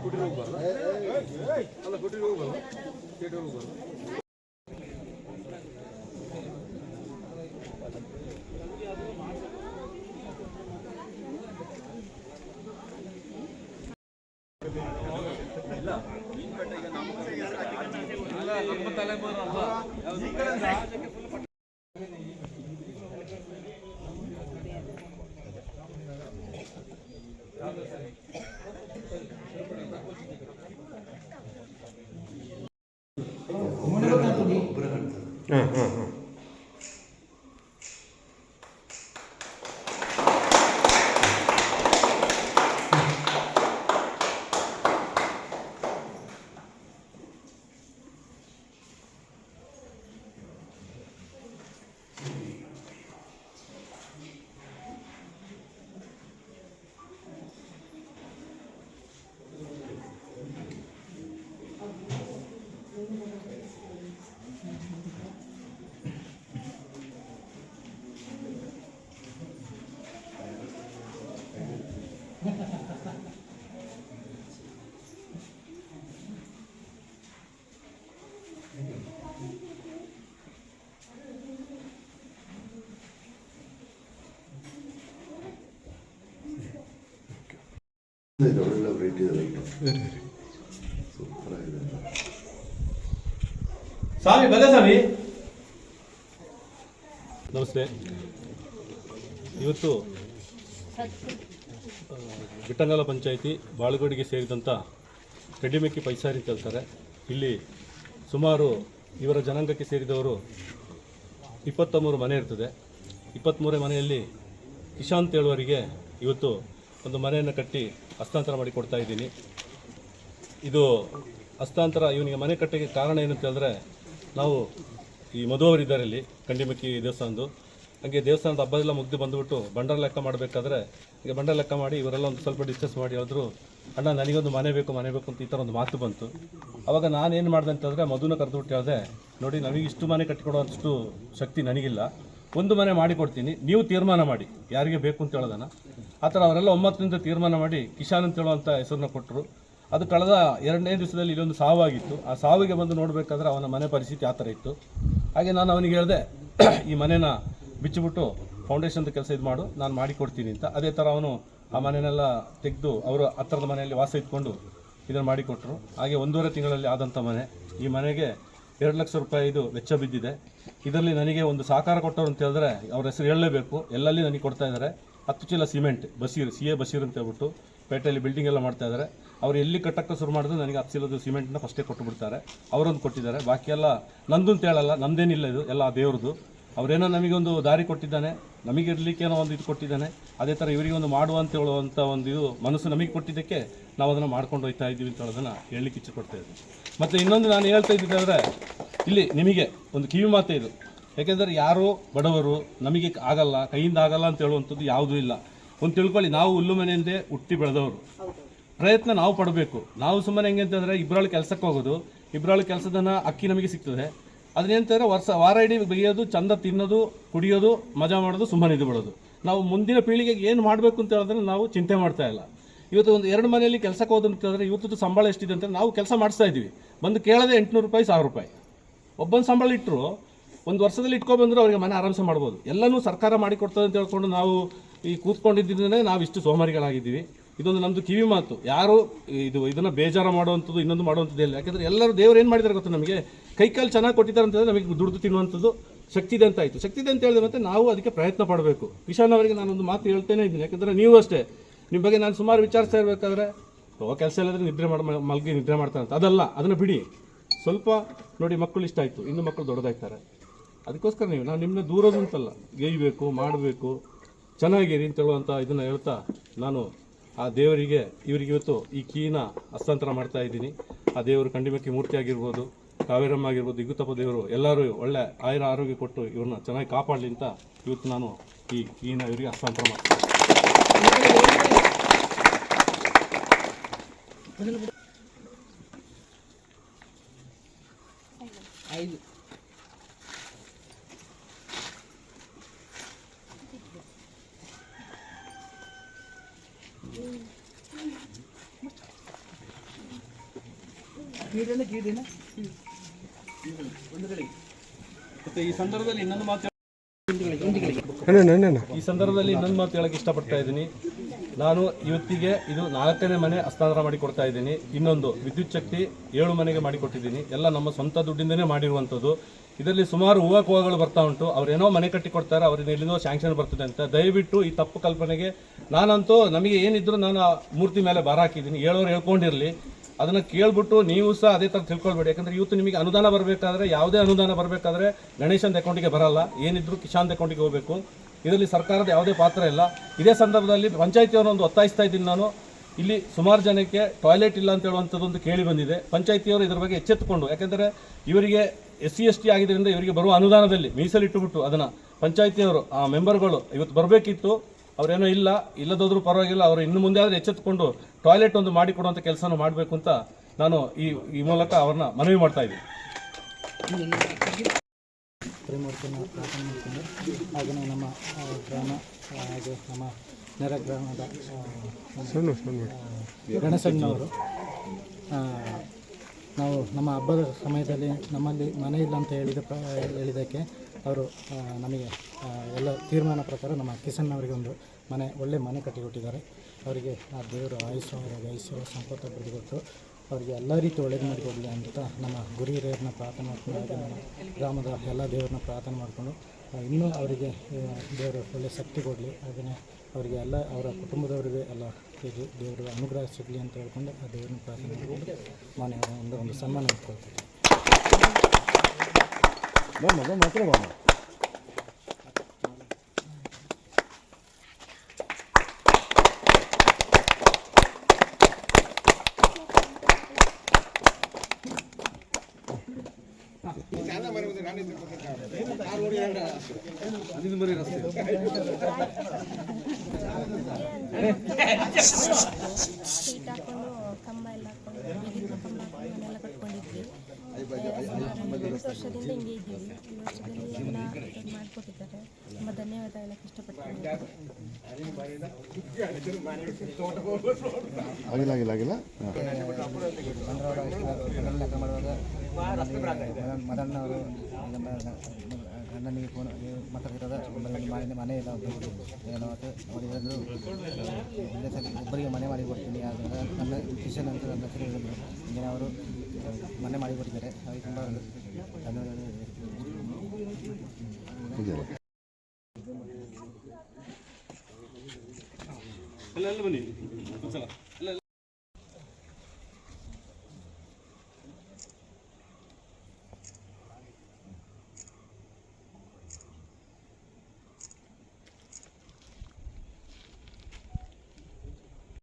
ಸ್ಕೂಟಿಗೆ ಹೋಗ್ಬಾರ್ದು ಅಲ್ಲ? ಸ್ಕೂಟಿಗೆ ಹೋಗ್ಬಾರ್ದು ಸ್ಕೂಟಿಗೆ ಹೋಗ್ಬಾರ್ದು ನಮ್ಮ ತಲೆಮಾರು ಅಲ್ಲ. 嗯嗯嗯。嗯 ಇದೆ ಒಳ್ಳೆ ವೆರೈಟಿ ಇದೆ ಲೈಟು ಸೂಪರ್ ಆಗಿದೆ ಸ್ವಾಮಿ ಬಲ್ಲ ಸ್ವಾಮಿ. ನಮಸ್ತೆ. ಇವತ್ತು ಬಿಟ್ಟಂಗಲ ಪಂಚಾಯಿತಿ ಬಾಳುಗೋಡಿಗೆ ಸೇರಿದಂಥ ಕಡಿಮೆಕ್ಕಿ ಪೈಸಾರಿ ಅಂತ ಹೇಳ್ತಾರೆ. ಇಲ್ಲಿ ಸುಮಾರು ಇವರ ಜನಾಂಗಕ್ಕೆ ಸೇರಿದವರು ಇಪ್ಪತ್ತ ಮೂರು ಮನೆ ಇರ್ತದೆ. ಇಪ್ಪತ್ತ್ಮೂರೇ ಮನೆಯಲ್ಲಿ ಇಶಾಂತ್ ಹೇಳುವರಿಗೆ ಇವತ್ತು ಒಂದು ಮನೆಯನ್ನು ಕಟ್ಟಿ ಹಸ್ತಾಂತರ ಮಾಡಿ ಕೊಡ್ತಾ ಇದ್ದೀನಿ. ಇದು ಹಸ್ತಾಂತರ, ಇವನಿಗೆ ಮನೆ ಕಟ್ಟಿಗೆ ಕಾರಣ ಏನಂತ ಹೇಳಿದ್ರೆ, ನಾವು ಈ ಮಧುವರಿದ್ದಾರೆ ಇಲ್ಲಿ ಕಂಡಿಮಕ್ಕಿ ದೇವಸ್ಥಾನದ್ದು. ಹಾಗೆ ದೇವಸ್ಥಾನದ ಹಬ್ಬ ಮುಗ್ದು ಬಂದುಬಿಟ್ಟು ಬಂಡರ ಲೆಕ್ಕ ಮಾಡಬೇಕಾದ್ರೆ ಈಗ ಬಂಡರ ಲೆಕ್ಕ ಮಾಡಿ ಇವರೆಲ್ಲ ಒಂದು ಸ್ವಲ್ಪ ಡಿಸ್ಕಸ್ ಮಾಡಿ ಹೇಳಿದ್ರು, ಅಣ್ಣ, ನನಗೊಂದು ಮನೆ ಬೇಕು ಮನೆ ಬೇಕು ಅಂತ ಈ ಥರ ಒಂದು ಮಾತು ಬಂತು. ಅವಾಗ ನಾನೇನು ಮಾಡಿದೆ ಅಂತಂದರೆ ಮಧುನ ಕರೆದುಬಿಟ್ಟು ಹೇಳಿದೆ, ನೋಡಿ ನನಗೆ ಇಷ್ಟು ಮನೆ ಕಟ್ಟಿಕೊಡುವಷ್ಟು ಶಕ್ತಿ ನನಗಿಲ್ಲ. ಒಂದು ಮನೆ ಮಾಡಿಕೊಡ್ತೀನಿ ನೀವು ತೀರ್ಮಾನ ಮಾಡಿ. ಯಾರಿಗೆ ಬೇಕು ಅಂತ ಹೇಳೋದನ್ನ ಆ ಥರ ಅವರೆಲ್ಲ ಒಮ್ಮತ್ತಿನಿಂದ ತೀರ್ಮಾನ ಮಾಡಿ ಕಿಶಾನ್ ಅಂತ ಹೇಳುವಂಥ ಹೆಸರನ್ನ ಕೊಟ್ಟರು. ಅದು ಕಳೆದ ಎರಡನೇ ದಿವಸದಲ್ಲಿ ಇಲ್ಲೊಂದು ಸಾವಾಗಿತ್ತು. ಆ ಸಾವಿಗೆ ಬಂದು ನೋಡಬೇಕಾದ್ರೆ ಅವನ ಮನೆ ಪರಿಸ್ಥಿತಿ ಆ ಥರ ಇತ್ತು. ಹಾಗೆ ನಾನು ಅವನಿಗೆ ಹೇಳಿದೆ, ಈ ಮನೇನ ಬಿಚ್ಚಿಬಿಟ್ಟು ಫೌಂಡೇಶನ್ದು ಕೆಲಸ ಇದು ಮಾಡು, ನಾನು ಮಾಡಿಕೊಡ್ತೀನಿ ಅಂತ. ಅದೇ ಥರ ಅವನು ಆ ಮನೆಯನ್ನೆಲ್ಲ ತೆಗೆದು ಅವರು ಹತ್ತಿರದ ಮನೆಯಲ್ಲಿ ವಾಸ ಇಟ್ಕೊಂಡು ಇದನ್ನು ಮಾಡಿಕೊಟ್ರು. ಹಾಗೆ ಒಂದೂವರೆ ತಿಂಗಳಲ್ಲಿ ಆದಂಥ ಮನೆ. ಈ ಮನೆಗೆ ಎರಡು ಲಕ್ಷ ರೂಪಾಯಿದು ವೆಚ್ಚ ಬಿದ್ದಿದೆ. ಇದರಲ್ಲಿ ನನಗೆ ಒಂದು ಸಹಕಾರ ಕೊಟ್ಟವರು ಅಂತ ಹೇಳಿದ್ರೆ ಅವ್ರ ಹೆಸರು ಹೇಳಲೇಬೇಕು. ಎಲ್ಲಲ್ಲಿ ನನಗೆ ಕೊಡ್ತಾ ಇದ್ದಾರೆ. ಹತ್ತು ಚೀಲ cement, Basheer, C A Basheer ಅಂತ ಹೇಳ್ಬಿಟ್ಟು ಪೇಟೆಯಲ್ಲಿ ಬಿಲ್ಡಿಂಗ್ ಎಲ್ಲ ಮಾಡ್ತಾ ಇದ್ದಾರೆ ಅವ್ರು ಎಲ್ಲಿ ಕಟ್ಟಕ್ಕೆ ಶುರು ಮಾಡಿದ್ರು ನನಗೆ ಹತ್ತು ಚೀಲದ ಸಿಮೆಂಟ್ನ ಫಸ್ಟೇ ಕೊಟ್ಟು ಬಿಡ್ತಾರೆ. ಅವರೊಂದು ಕೊಟ್ಟಿದ್ದಾರೆ. ಬಾಕಿ ಎಲ್ಲ ನಂದು ಅಂತ ಹೇಳಲ್ಲ, ನಂದೇನಿಲ್ಲ ಇದು, ಎಲ್ಲ ದೇವ್ರದ್ದು. ಅವರೇನೋ ನಮಗೊಂದು ದಾರಿ ಕೊಟ್ಟಿದ್ದಾನೆ, ನಮಗೆ ಇರಲಿಕ್ಕೇನೋ ಒಂದು ಇದು ಕೊಟ್ಟಿದ್ದಾನೆ. ಅದೇ ಥರ ಇವರಿಗೆ ಒಂದು ಮಾಡುವ ಅಂತ ಹೇಳುವಂಥ ಒಂದು ಇದು ಮನಸ್ಸು ನಮಗೆ ಕೊಟ್ಟಿದ್ದಕ್ಕೆ ನಾವು ಅದನ್ನು ಮಾಡ್ಕೊಂಡು ಹೋಗ್ತಾ ಇದ್ದೀವಿ ಅಂತ ಹೇಳೋದನ್ನು ಹೇಳಲಿಕ್ಕೆ ಇಚ್ಛೆ ಕೊಡ್ತಾ ಇದ್ದೀನಿ. ಮತ್ತು ಇನ್ನೊಂದು ನಾನು ಹೇಳ್ತಾ ಇದ್ದಿದ್ದಂದರೆ ಇಲ್ಲಿ ನಿಮಗೆ ಒಂದು ಕಿವಿ ಮಾತೆ ಇದು. ಯಾಕೆಂದರೆ ಯಾರು ಬಡವರು ನಮಗೆ ಆಗಲ್ಲ, ಕೈಯಿಂದ ಆಗಲ್ಲ ಅಂತ ಹೇಳುವಂಥದ್ದು ಯಾವುದೂ ಇಲ್ಲ. ಒಂದು ತಿಳ್ಕೊಳ್ಳಿ, ನಾವು ಹುಲ್ಲು ಮನೆಯಿಂದೇ ಹುಟ್ಟಿ ಬೆಳೆದವರು. ಪ್ರಯತ್ನ ನಾವು ಪಡಬೇಕು. ನಾವು ಸುಮ್ಮನೆ ಹೆಂಗೆ ಅಂತಂದರೆ ಇಬ್ಬರಲ್ಲಿ ಕೆಲಸಕ್ಕೆ ಹೋಗೋದು. ಇಬ್ಬರಾಳು ಕೆಲಸದನ್ನ ಅಕ್ಕಿ ನಮಗೆ ಸಿಗ್ತದೆ. ಅದನ್ನೇಂತಂದರೆ ವರ್ಷ ವಾರ ಇಡೀ ಬೆಯೋದು ಚಂದ ತಿನ್ನೋದು, ಕುಡಿಯೋದು, ಮಜಾ ಮಾಡೋದು, ಸುಮ್ಮನೆ ಇದು ಬಿಡೋದು. ನಾವು ಮುಂದಿನ ಪೀಳಿಗೆಗೆ ಏನು ಮಾಡಬೇಕು ಅಂತ ಹೇಳಿದ್ರೆ ನಾವು ಚಿಂತೆ ಮಾಡ್ತಾ ಇಲ್ಲ. ಇವತ್ತು ಒಂದು ಎರಡು ಮನೆಯಲ್ಲಿ ಕೆಲಸಕ್ಕೆ ಹೋದಂತ ಹೇಳಿದ್ರೆ ಇವತ್ತು ಸಂಬಳ ಎಷ್ಟಿದೆ ಅಂತ ನಾವು ಕೆಲಸ ಮಾಡಿಸ್ತಾ ಇದ್ದೀವಿ. ಬಂದು ಕೇಳದೆ ಎಂಟುನೂರು ರೂಪಾಯಿ, ಸಾವಿರ ರೂಪಾಯಿ. ಒಬ್ಬನ ಸಂಬಳ ಇಟ್ಟರು ಒಂದು ವರ್ಷದಲ್ಲಿ ಇಟ್ಕೊಬಂದ್ರೆ ಅವರಿಗೆ ಮನೆ ಆರಾಮ್ಸೆ ಮಾಡ್ಬೋದು. ಎಲ್ಲನೂ ಸರ್ಕಾರ ಮಾಡಿಕೊಡ್ತದೆ ಅಂತ ಹೇಳ್ಕೊಂಡು ನಾವು ಈ ಕೂತ್ಕೊಂಡಿದ್ದೇ ನಾವು ಇಷ್ಟು ಸೋಮಾರಿಗಳಾಗಿದ್ದೀವಿ. ಇದೊಂದು ನಮ್ಮದು ಕಿವಿ ಮಾತು. ಯಾರು ಇದು, ಇದನ್ನು ಬೇಜಾರು ಮಾಡುವಂಥದ್ದು, ಇನ್ನೊಂದು ಮಾಡುವಂಥದ್ದು ಇಲ್ಲ. ಯಾಕಂದರೆ ಎಲ್ಲರೂ ದೇವರು ಏನು ಮಾಡಿದ್ದಾರೆ ಗೊತ್ತು ನಮಗೆ? ಕೈಕಾಲು ಚೆನ್ನಾಗಿ ಕೊಟ್ಟಿದ್ದಾರೆ ಅಂತಂದರೆ ನಮಗೆ ದುಡ್ದು ತಿನ್ನುವಂಥದ್ದು ಶಕ್ತಿ ಇದೆ ಅಂತ ಆಯಿತು. ಶಕ್ತಿ ಇದೆ ಅಂತ ಹೇಳಿದ್ರೆ ಮತ್ತೆ ನಾವು ಅದಕ್ಕೆ ಪ್ರಯತ್ನ ಪಡಬೇಕು. ಕಿಶಾನ್ ಅವರಿಗೆ ನಾನೊಂದು ಮಾತು ಹೇಳ್ತೇನೆ ಇದ್ದೀನಿ. ಯಾಕಂದರೆ ನೀವು ಅಷ್ಟೇ. ನಿಮ್ಮ ಬಗ್ಗೆ ನಾನು ಸುಮಾರು ವಿಚಾರಿಸ್ತಾ ಇರಬೇಕಾದ್ರೆ ಕೆಲಸ ಇಲ್ಲದ್ರೆ ನಿದ್ರೆ ಮಾಡಿ, ಮಲ್ಗಿ ನಿದ್ರೆ ಮಾಡ್ತಾರೆ ಅಂತ ಅದಲ್ಲ, ಅದನ್ನು ಬಿಡಿ. ಸ್ವಲ್ಪ ನೋಡಿ ಮಕ್ಕಳು ಇಷ್ಟ ಆಯಿತು. ಇನ್ನು ಮಕ್ಕಳು ದೊಡ್ಡದಾಗ್ತಾರೆ. ಅದಕ್ಕೋಸ್ಕರ ನೀವು ನಾನು ನಿಮ್ಮನ್ನ ದೂರೋದು ಅಂತಲ್ಲ ಗೇಯ್ಬೇಕು, ಮಾಡಬೇಕು. ಚೆನ್ನಾಗಿರಿ ಅಂತ ಹೇಳುವಂಥ ಇದನ್ನು ಹೇಳ್ತಾ ನಾನು ಆ ದೇವರಿಗೆ, ಇವರಿಗೆ ಇವತ್ತು ಈ ಕೀನ ಹಸ್ತಾಂತರ ಮಾಡ್ತಾ ಇದ್ದೀನಿ. ಆ ದೇವರು ಕಂಡಿಮಕ್ಕಿ ಮೂರ್ತಿ ಆಗಿರ್ಬೋದು, ಕಾವೇರಮ್ಮ ಆಗಿರ್ಬೋದು ದಿಗುತ್ತಪ್ಪ ದೇವರು, ಎಲ್ಲರೂ ಒಳ್ಳೆ ಆಯುರ ಆರೋಗ್ಯ ಕೊಟ್ಟು ಇವ್ರನ್ನ ಚೆನ್ನಾಗಿ ಕಾಪಾಡಲಿ ಅಂತ ಇವತ್ತು ನಾನು ಈ ಕೀನ ಇವರಿಗೆ ಹಸ್ತಾಂತರ ಮಾಡ್ತೀನಿ. ಮತ್ತೆ ಈ ಸಂದರ್ಭದಲ್ಲಿ ಇನ್ನೊಂದು ಮಾತು ಅಣ್ಣ ಅಣ್ಣ ಅಣ್ಣ ಈ ಸಂದರ್ಭದಲ್ಲಿ ಇನ್ನೊಂದು ಮಾತು ಹೇಳಕ್ಕೆ ಇಷ್ಟಪಡ್ತಾ ಇದ್ದೀನಿ. ನಾನು ಇವತ್ತಿಗೆ ಇದು ನಾಲ್ಕನೇ ಮನೆ ಹಸ್ತಾಂತರ ಮಾಡಿ ಕೊಡ್ತಾ ಇದ್ದೀನಿ. ಇನ್ನೊಂದು ವಿದ್ಯುತ್ ಶಕ್ತಿ ಏಳು ಮನೆಗೆ ಮಾಡಿಕೊಟ್ಟಿದ್ದೀನಿ. ಎಲ್ಲ ನಮ್ಮ ಸ್ವಂತ ದುಡ್ಡಿಂದನೇ ಮಾಡಿರುವಂಥದ್ದು. ಇದರಲ್ಲಿ ಸುಮಾರು ಹೂವು ಕೋಹಗಳು ಬರ್ತಾ ಉಂಟು. ಅವ್ರೇನೋ ಮನೆ ಕಟ್ಟಿ ಕೊಡ್ತಾರೆ. ಅವ್ರಿಗೆ ಎಲ್ಲಿಂದೋ ಸ್ಯಾಂಕ್ಷನ್ ಬರ್ತದೆ ಅಂತ. ದಯವಿಟ್ಟು ಈ ತಪ್ಪು ಕಲ್ಪನೆಗೆ ನಾನಂತೂ ನಮಗೆ ಏನಿದ್ರು ನಾನು ಆ ಮೂರ್ತಿ ಮೇಲೆ ಬಾರ ಹಾಕಿದ್ದೀನಿ. ಹೇಳೋರು ಹೇಳ್ಕೊಂಡಿರಲಿ. ಅದನ್ನು ಕೇಳ್ಬಿಟ್ಟು ನೀವು ಸಹ ಅದೇ ಥರ ತಿಳ್ಕೊಳ್ಬೇಡಿ. ಯಾಕಂದ್ರೆ ಇವತ್ತು ನಿಮಗೆ ಅನುದಾನ ಬರಬೇಕಾದ್ರೆ, ಯಾವುದೇ ಅನುದಾನ ಬರಬೇಕಾದ್ರೆ ಗಣೇಶನ್ ಅಕೌಂಟಿಗೆ ಬರಲ್ಲ. ಏನಿದ್ರು ಕಿಶಾನ್ ಅಕೌಂಟಿಗೆ ಹೋಗಬೇಕು. ಇದರಲ್ಲಿ ಸರ್ಕಾರದ ಯಾವುದೇ ಪಾತ್ರ ಇಲ್ಲ. ಇದೇ ಸಂದರ್ಭದಲ್ಲಿ ಪಂಚಾಯತಿಯವರನ್ನು ಒಂದು ಒತ್ತಾಯಿಸ್ತಾ ಇದ್ದೀನಿ ನಾನು. ಇಲ್ಲಿ ಸುಮಾರು ಜನಕ್ಕೆ ಟಾಯ್ಲೆಟ್ ಇಲ್ಲ ಅಂತ ಹೇಳುವಂಥದ್ದು ಒಂದು ಕೇಳಿ ಬಂದಿದೆ. ಪಂಚಾಯತಿಯವರು ಇದರ ಬಗ್ಗೆ ಎಚ್ಚೆತ್ತುಕೊಂಡು, ಯಾಕೆಂದರೆ ಇವರಿಗೆ ಎಸ್ ಸಿ ಎಸ್ ಟಿ ಆಗಿದ್ದರಿಂದ ಇವರಿಗೆ ಬರುವ ಅನುದಾನದಲ್ಲಿ ಮೀಸಲಿಟ್ಟುಬಿಟ್ಟು ಅದನ್ನು ಪಂಚಾಯತಿಯವರು, ಆ ಮೆಂಬರ್ಗಳು ಇವತ್ತು ಬರಬೇಕಿತ್ತು. ಅವರೇನೋ ಇಲ್ಲ, ಇಲ್ಲದೋದ್ರೂ ಪರವಾಗಿಲ್ಲ, ಅವರು ಇನ್ನು ಮುಂದೆ ಆದರೆ ಎಚ್ಚೆತ್ತುಕೊಂಡು ಟಾಯ್ಲೆಟ್ ಒಂದು ಮಾಡಿಕೊಡುವಂಥ ಕೆಲಸನೂ ಮಾಡಬೇಕು ಅಂತ ನಾನು ಈ ಈ ಮೂಲಕ ಅವ್ರನ್ನ ಮನವಿ ಮಾಡ್ತಾ ಇದ್ದೀನಿ. ನಮ್ಮ ಗ್ರಾಮ ಹಾಗೆ ನಮ್ಮ ನೆರೆ ಗ್ರಾಮದ ಗಣಸಣ್ಣವರು ನಾವು ನಮ್ಮ ಹಬ್ಬದ ಸಮಯದಲ್ಲಿ ನಮ್ಮಲ್ಲಿ ಮನೆ ಇಲ್ಲ ಅಂತ ಹೇಳಿದ ಹೇಳಿದ್ದಕ್ಕೆ ಅವರು ನಮಗೆ ಎಲ್ಲ ತೀರ್ಮಾನ ಪ್ರಕಾರ ನಮ್ಮ ಕಿಸನ್ ಅವರಿಗೆ ಒಂದು ಮನೆ, ಒಳ್ಳೆ ಮನೆ ಕಟ್ಟಿಕೊಟ್ಟಿದ್ದಾರೆ. ಅವರಿಗೆ, ಆ, ದೇವರು ಆಯುಷ್ಯ ಅವರಿಗೆ ವಯಸ್ಸು ಸಂಪತ್ತು ಬಿಡಿಕೊಟ್ಟು ಕೊಟ್ಟು ಅವರಿಗೆ ಎಲ್ಲ ರೀತಿ ಒಳ್ಳೇದು ಮಾಡಿಕೊಡಲಿ ಅಂತ ನಮ್ಮ ಗುರಿ ಹಿರಿಯರನ್ನ ಪ್ರಾರ್ಥನೆ ಮಾಡ್ಕೊಂಡು ನಮ್ಮ ಗ್ರಾಮದ ಎಲ್ಲ ದೇವರನ್ನ ಪ್ರಾರ್ಥನೆ ಮಾಡಿಕೊಂಡು ಇನ್ನೂ ಅವರಿಗೆ ದೇವರು ಒಳ್ಳೆ ಶಕ್ತಿ ಕೊಡಲಿ. ಹಾಗೆಯೇ ಅವರಿಗೆ ಎಲ್ಲ ಅವರ ಕುಟುಂಬದವರಿಗೆ ಎಲ್ಲ ಇದು ದೇವರ ಅನುಗ್ರಹ ಸಿಗಲಿ ಅಂತ ಹೇಳ್ಕೊಂಡು ಆ ದೇವ್ರನ್ನ ಪ್ರಾರ್ಥನೆ ಮಾಡಿಕೊಂಡು ಮನೆ ಒಂದು ಒಂದು ಸನ್ಮಾನ ಇಟ್ಕೊಳ್ತೀವಿ 뭐뭐 뭐뭐 끌어봐 뭐. 아니는 머리 갔어요. ವರ್ಷದಿಂದ ಹಿಂಗೆ ಇದ್ದೀವಿ. ಈ ವರ್ಷದಲ್ಲಿ ಎಲ್ಲ ಮಾಡಿಕೊಟ್ಟಿದ್ದಾರೆ. ತುಂಬ ಧನ್ಯವಾದ ಹೇಳಕ್ಕೆ ಇಷ್ಟಪಡ್ತೀನಿ ಆಗಿಲ್ಲ ಆಗಿಲ್ಲ ಆಗಿಲ್ಲ? ಲೆಕ್ಕ ಮಾಡುವಾಗ ಮದಣ್ಣವರು ಗಂಡನಿಗೆ ಫೋನ್ ಮಾತಾಡ್ತಿರೋದ ಮನೆ ಮನೆ ಇಲ್ಲ ಏನೋ ಅವರಿಗಾದ್ರು ಒಂದೇ ಸಲ ಒಬ್ಬರಿಗೆ ಮನೆ ಮಾಡಿ ಕೊಡ್ತೀನಿ ಆದ್ದರಿಂದ ನನ್ನ ಕಿಶನ್ ಅಂತ ನನ್ನ ಹೆಸರು ಅವರು ಮನೆ ಮಾಡಿ ಕೊಟ್ಟಿದ್ದಾರೆ ಅವರಿಗೆ ತುಂಬ ಧನ್ಯವಾದಗಳು.